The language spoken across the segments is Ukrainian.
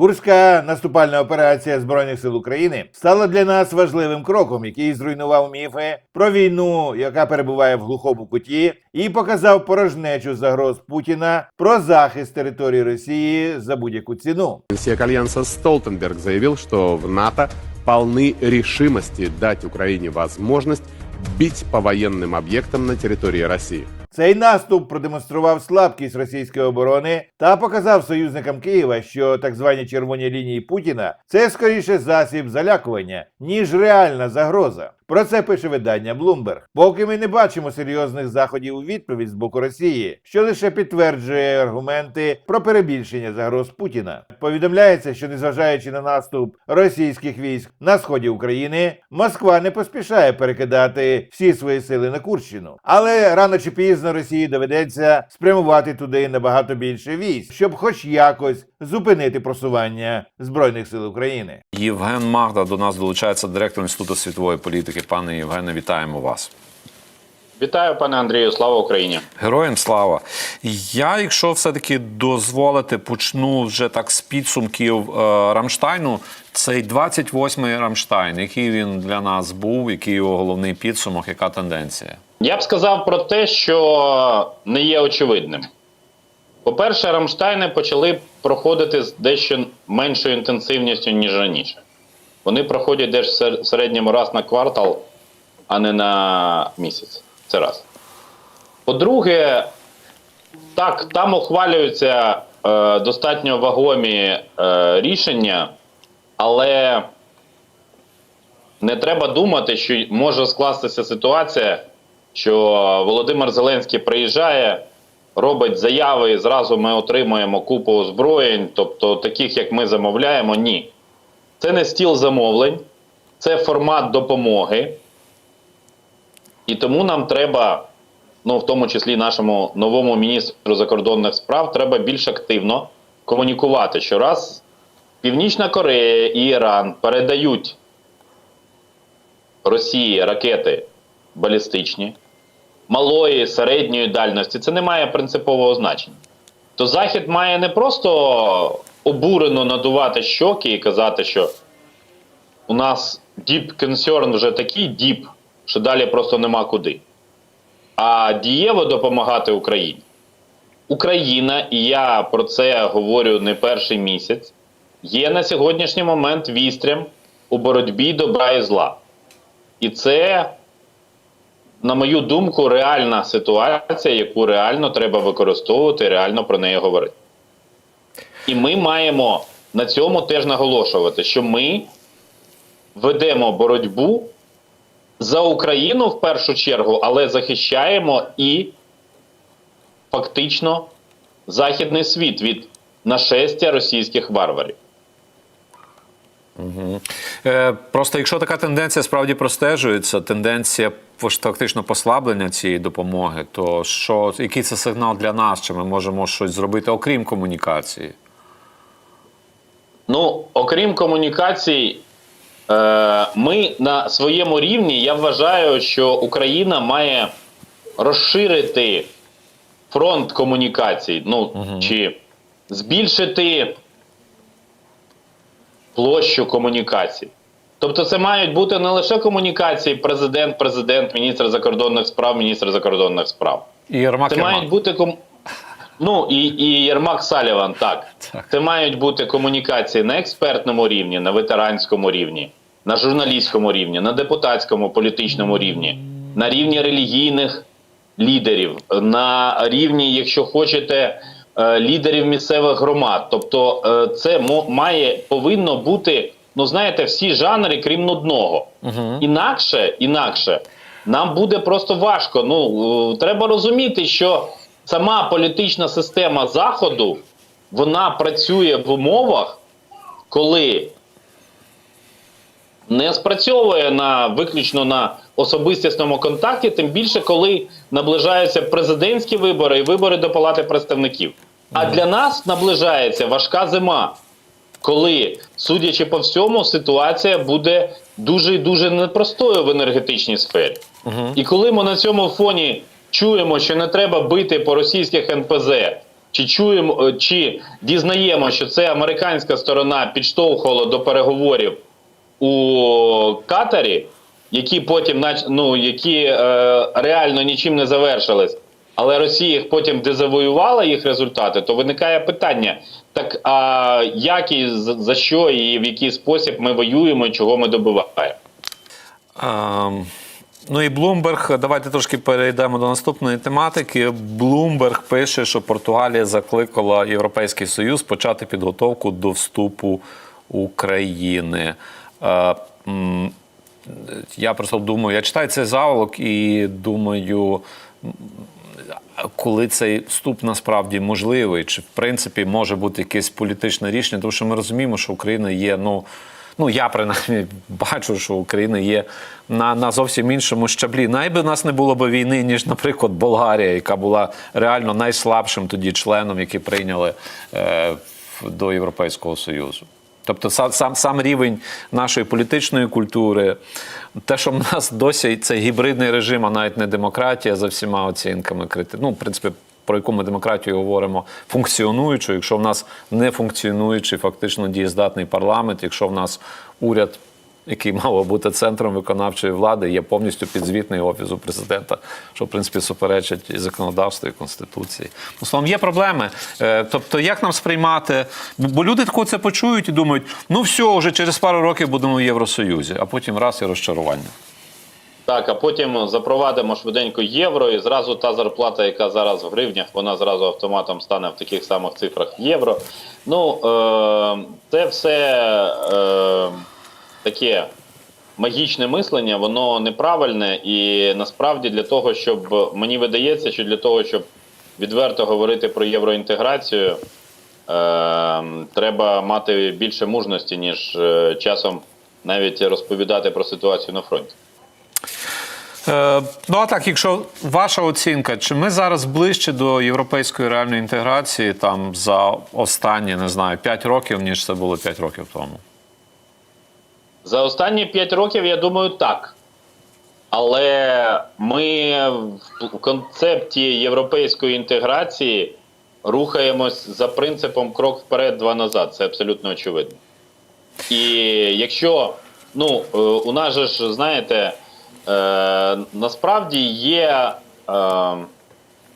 Курська наступальна операція Збройних сил України стала для нас важливим кроком, який зруйнував міфи про війну, яка перебуває в глухому куті, і показав порожнечу загроз Путіна про захист території Росії за будь-яку ціну. Генсек Альянса Столтенберг заявил, что в НАТО полны решимости дать Украине возможность бить по военным объектам на территории России. Цей наступ продемонстрував слабкість російської оборони та показав союзникам Києва, що так звані червоні лінії Путіна це скоріше засіб залякування, ніж реальна загроза. Про це пише видання Bloomberg. Поки ми не бачимо серйозних заходів у відповідь з боку Росії, що лише підтверджує аргументи про перебільшення загроз Путіна. Повідомляється, що незважаючи на наступ російських військ на сході України, Москва не поспішає перекидати всі свої сили на Курщину. Але рано чи пізно Росії доведеться спрямувати туди набагато більше військ, щоб хоч якось зупинити просування збройних сил України. Євген Магда до нас долучається директор Інституту світової політики. Пане Євгене, вітаємо вас. Вітаю, пане Андрію, слава Україні! Героям слава! Я, якщо все-таки дозволите, почну вже так з підсумків е, Рамштайну. Цей 28-й Рамштайн, який він для нас був, який його головний підсумок, яка тенденція? Я б сказав про те, що не є очевидним. По-перше, Рамштайни почали проходити з дещо меншою інтенсивністю, ніж раніше. Вони проходять десь в середньому раз на квартал, а не на місяць. Це раз. По-друге, так, там ухвалюються е, достатньо вагомі е, рішення, але не треба думати, що може скластися ситуація, що Володимир Зеленський приїжджає, робить заяви, і зразу ми отримуємо купу озброєнь, тобто таких, як ми замовляємо, ні. Це не стіл замовлень, це формат допомоги. І тому нам треба, ну в тому числі нашому новому міністру закордонних справ, треба більш активно комунікувати, що раз Північна Корея і Іран передають Росії ракети балістичні, малої, середньої дальності, це не має принципового значення. То Захід має не просто обурено надувати щоки і казати, що у нас deep concern вже такий deep, що далі просто нема куди. А дієво допомагати Україні. Україна, і я про це говорю не перший місяць, є на сьогоднішній момент вістрям у боротьбі добра і зла. І це, на мою думку, реальна ситуація, яку реально треба використовувати, реально про неї говорити. І ми маємо на цьому теж наголошувати, що ми ведемо боротьбу за Україну в першу чергу, але захищаємо і фактично західний світ від нашестя російських варварів. Е, просто якщо така тенденція справді простежується, тенденція фактично послаблення цієї допомоги, то що, який це сигнал для нас? Чи ми можемо щось зробити окрім комунікації? Ну, окрім комунікацій, ми на своєму рівні, я вважаю, що Україна має розширити фронт комунікацій, ну чи збільшити площу комунікацій. Тобто, це мають бути не лише комунікації президент, президент, міністр закордонних справ, міністр закордонних справ. І Єрмак Це Єрмак. мають бути ком... ну і, і Єрмак Саліван, так. Так. Це мають бути комунікації на експертному рівні, на ветеранському рівні, на журналістському рівні, на депутатському політичному рівні, на рівні релігійних лідерів, на рівні, якщо хочете, е, лідерів місцевих громад. Тобто, е, це має повинно бути, ну знаєте, всі жанри, крім нудного. Інакше, інакше нам буде просто важко. Ну е, треба розуміти, що сама політична система заходу вона працює в умовах, коли не спрацьовує на виключно на особистісному контакті, тим більше коли наближаються президентські вибори і вибори до Палати представників. А для нас наближається важка зима, коли, судячи по всьому, ситуація буде дуже і дуже непростою в енергетичній сфері. І коли ми на цьому фоні чуємо, що не треба бити по російських НПЗ, Чи чуємо, е, чи дізнаємо, що це американська сторона підштовхувала до переговорів у Катарі, які потім, ну, які е, реально нічим не завершились, але Росія їх потім дезавоювала їх результати, то виникає питання: так а як і за, що і в який спосіб ми воюємо, і чого ми добиваємо? Ем, Ну і Блумберг, давайте трошки перейдемо до наступної тематики. Блумберг пише, що Португалія закликала Європейський Союз почати підготовку до вступу України. Я просто думаю, я читаю цей заголовок і думаю, коли цей вступ насправді можливий, чи в принципі може бути якесь політичне рішення, тому що ми розуміємо, що Україна є, ну. Ну, я принаймні бачу, що Україна є на, на зовсім іншому щаблі. Найби в нас не було б війни, ніж, наприклад, Болгарія, яка була реально найслабшим тоді членом, який прийняли е, до Європейського Союзу. Тобто сам, сам, рівень нашої політичної культури, те, що в нас досі це гібридний режим, а навіть не демократія за всіма оцінками крити. Ну, в принципі, про яку ми демократію говоримо, функціонуючу, якщо в нас не функціонуючий, фактично дієздатний парламент, якщо в нас уряд, який мав бути центром виконавчої влади, є повністю підзвітний офісу президента, що в принципі суперечить і законодавству, і конституції. Ну, словом, є проблеми. Е, Тобто, як нам сприймати? Бо люди тако це почують і думають, ну все, вже через пару років будемо в Євросоюзі, а потім раз і розчарування. Так, а потім запровадимо швиденько євро, і зразу та зарплата, яка зараз в гривнях, вона зразу автоматом стане в таких самих цифрах євро. Ну, е, це все е, таке магічне мислення, воно неправильне, і насправді для того, щоб мені видається, що для того, щоб відверто говорити про євроінтеграцію, е, треба мати більше мужності, ніж е, часом навіть розповідати про ситуацію на фронті. Е, ну а так, якщо ваша оцінка, чи ми зараз ближче до європейської реальної інтеграції там за останні, не знаю, 5 років, ніж це було 5 років тому? За останні 5 років, я думаю, так. Але ми в концепті європейської інтеграції рухаємось за принципом крок вперед, два назад. Це абсолютно очевидно. І якщо ну, е, у нас же ж, знаєте, е, насправді є е,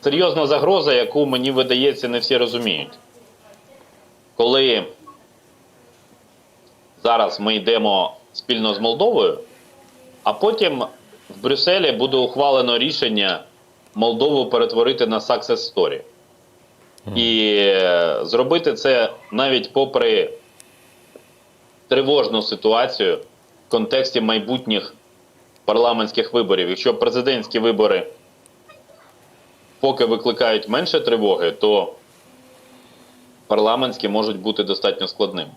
серйозна загроза, яку мені видається, не всі розуміють. Коли зараз ми йдемо спільно з Молдовою, а потім в Брюсселі буде ухвалено рішення Молдову перетворити на success story. І е, зробити це навіть попри тривожну ситуацію в контексті майбутніх парламентських виборів. Якщо президентські вибори поки викликають менше тривоги, то парламентські можуть бути достатньо складними.